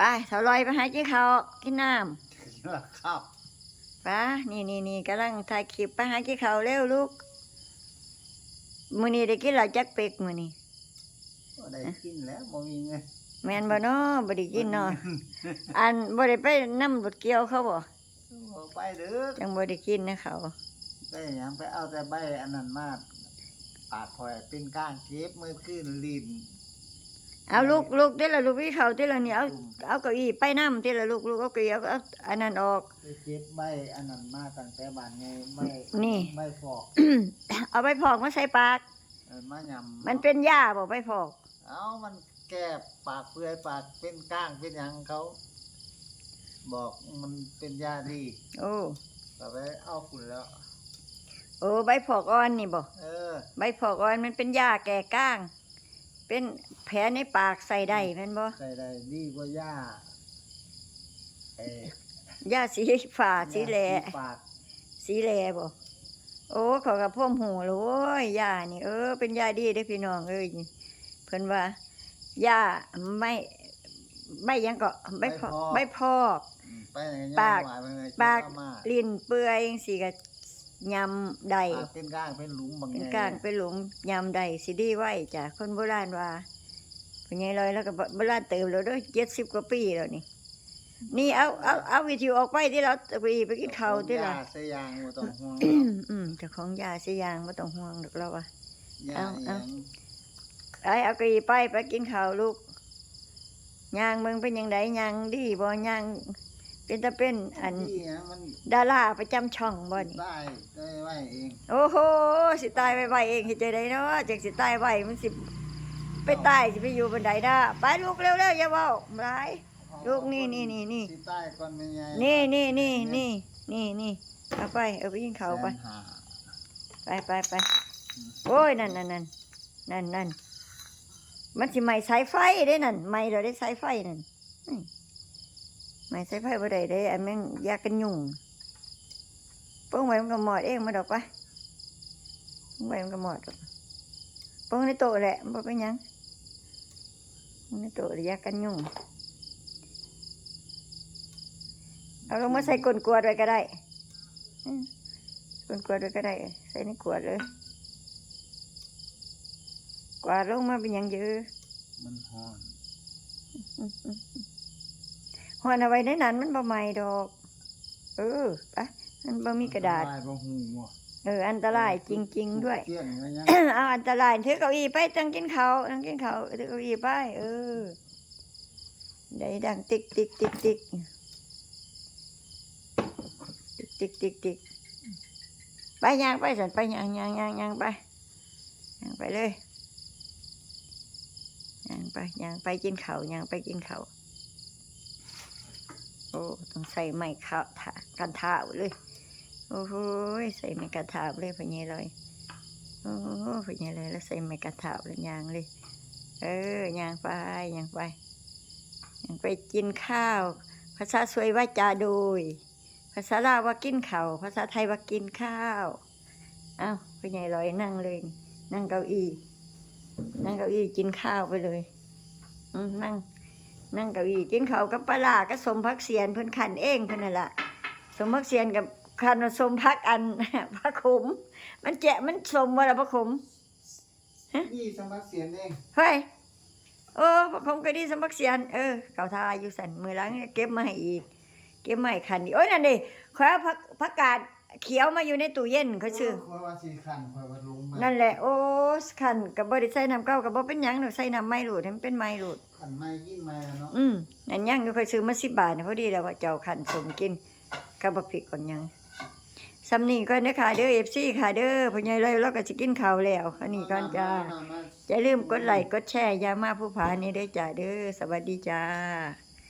ไปเสาลอยไปหากินข้าวกินน้ล่ะครับำไปนี่นี่นี่กำลังถ่ายคลิปไปหากินข้าวเร็วลูกมื้อนี้ได้กินหลายจักเป็กมื้อนี้บ่ได้กินแล้วบ่มีเงินแม่นบ่เนาะบ่ได้กินเนาะอันบ่ได้ไปนำรถเกี่ยวเขาบ่บ่ไปเด้อจังบ่ได้กินนะเขาไปหยังไปเอาแต่ใบอันนั้นมาปากคอยเป็นก้างเก็บมือขึ้นลิ้น เอาลูกลูกเด้อละลูกพี่เขาเด้อละนี่เอาเอาเก้าอี้ไปนำเด้อละลูกลูกเอาเก้าอี้เอาเอาอันนั้นออก ไปเก็บใบอันนั้นมาตั้งแต่บ้านไงใบนี่ใบฟอกเอาไปพอกมาใส่ปาก เออมายำมันเป็นหญ้าบ่ไปพอก เอามันแก้ปากเปื่อยปากเป็นก้างเป็นหยังเขา บอกมันเป็นยาดีโอ้ก็ไปเอาคุณแล้ว โอ้ใบพอกอ่อนนี่บ่เออ ใบพอกอ่อนมันเป็นหญ้าแก่ก้าง เป็นแผลในปากใส่ได้แม่นบ่ใส่ได้ดีกว่าหญ้าเออหญ้าสีฟ้าสีแหลที่ปากสีแหลบ่โอ้เขากับพ่อมหูเลยโอ้ยหญ้านี่ เออ เป็นหญ้าดีเด้อพี่น้องเอ้ยเพิ่นว่าหญ้าไม่ใบหยังก็ใบพอกใบพอก อืมไปไหนยังปาก หวานไปไหนปากเอมาลิ้นเปื่อยจังซี่ก็ ยำได้ปากเป็นก้างเป็นหลุมบางเป็นไงการเป็นหลุมยำใดสิดีไว้จ้ะคนโบราณว่าเป็นไงลอยแล้วก็โบราณเติมแล้วด้วยเจ็ดสิบกว่าปีแล้วนี่ นี่เอาเอาเอาวิทยุออกไปที่เราไปไปกินข้าวที่ละยาใส่ยางบ่ต้องห่วงอืมอืมเจ้าของยาเสียยางไม่ต้องห่วงหรอกเราว่ายาเอาอีหเอายังไอ้เอากรีไปไปกินข้าวลูกยางมึงเป็นยังไงยางดีบ่ยาง เป็นตะเป็นอันที่หยังมันดาราประจำช่องบ่นี่ได้ได้ไว้เองโอ้โหสิตายไปๆเองเห็นใจได้เนาะจากสิตายไปมันสิไปตายสิไปอยู่บันไดได้ไปลูกเร็วๆอย่าเว้าร้ายลูกนี่นี่นี่นี่ที่ใต้ก่อนเป็นไงนี่นี่นี่นี่นี่นี่เอาไปเอาไปยิงเขาไปแสนห้าไปไปไปโอ้ยนั่นนั่นนั่นนั่นนั่นมันสิไหม้สายไฟได้นั่นไหม้เราได้สายไฟนั่นอืม ไม้สายไฟบ่ได้ได้อันแม่งยากันยุงเป้งไว้มันก็หมอดเองมาดอกไปเป้งไว้มันก็หมอดดอกเป้งในโต๊ะแหละมันบ่เป็นหยังในโต๊ะยากันยุงเอาลงมาใส่กลนกวดไว้ก็ได้กลนกวดไว้ก็ได้ ใส่ในขวดเลยกวาดลงมาเป็นหยังเยอะมันฮ้อน หอนเอาไว้ในนั้นมันบ่ไหม้ดอก เออไปมันบ่มีกระดาษลายบ่หูบ่เออ อันตรายจริง ๆ ด้วย เที่ยงไว้ยังเอาอันตรายถือเก้าอี้ไปตั้งกินข้าวตั้งกินข้าวถือเก้าอี้ไปเออได้ดังติ๊กติ๊กติ๊กติ๊กติ๊กติ๊กติ๊กติ๊กไปย่างไปสันไปย่างย่างย่างย่างไปย่างไปเลยย่างไปย่างไปกินข้าวย่างไปกินข้าวโอ้ต้องใส่ไม้ข้าวถากันเท้าเลย โอ้โหใส่ไม้กันเท้าเลยพะเนี้เลยโอ้เป็นยังไงแล้วใส่ไม้กระถาแล้วยางเลย เออยางไปยางไปยางไปกินข้าว ภาษาสวยว่าจาโดยภาษาลาวว่ากินข้าวภาษาไทยว่ากินข้าวเอ้าเป็นยังไงลอยนั่งเลย นั่งเก้าอี้นั่งเก้าอี้กินข้าวไปเลยนั่ง นั่งเก้าอี้กินข้าวกับปลาร้าก็สมพักเสียนเพิ่นขันเองเพิ่นนั่นแหละสมพักเสียนกับขันสมพักอันพระขมมันแจะมันสมว่าละพระขมนี่สมัครเสียนเองเฮ้ยเออพระขมก็ดีสมักเสียนเออเขาทาอยู่สันมือหล้างเก็บมาให้อีกเก็บมาให้คันอีกโอ้ยนั่นดิขอยเอาผักผักกาด เขียวมาอยู่ในตู้เย็นเขาชื่อคอยว่าสีขันคอยว่าลงมานั่นแหละโอ้คันกับบ่ได้ใส่น้ำเก้ากับบ่เป็นหยังหนูใส่น้ำไม่หลุดให้มันเป็นไม่หลุดขันไม่กินไม่เนาะอืมนั่นยังอยู่ค่อยซื้อมาสิบบาทนะพอดีแล้วว่าเจ้าคันสมกินกับบ่ผิดก่อนหยังสำนีก่อนเด้อค่ะเด้อ FC ค่ะเด้อพ่อใหญ่เลยเราก็สิกินข้าวแล้วคันนี้ก่อนจ้ามมมอย่าลืมกดไลค์กดแชร์ยามาผู้ผานี่ด้วยจ้าเด้อสวัสดีจ้า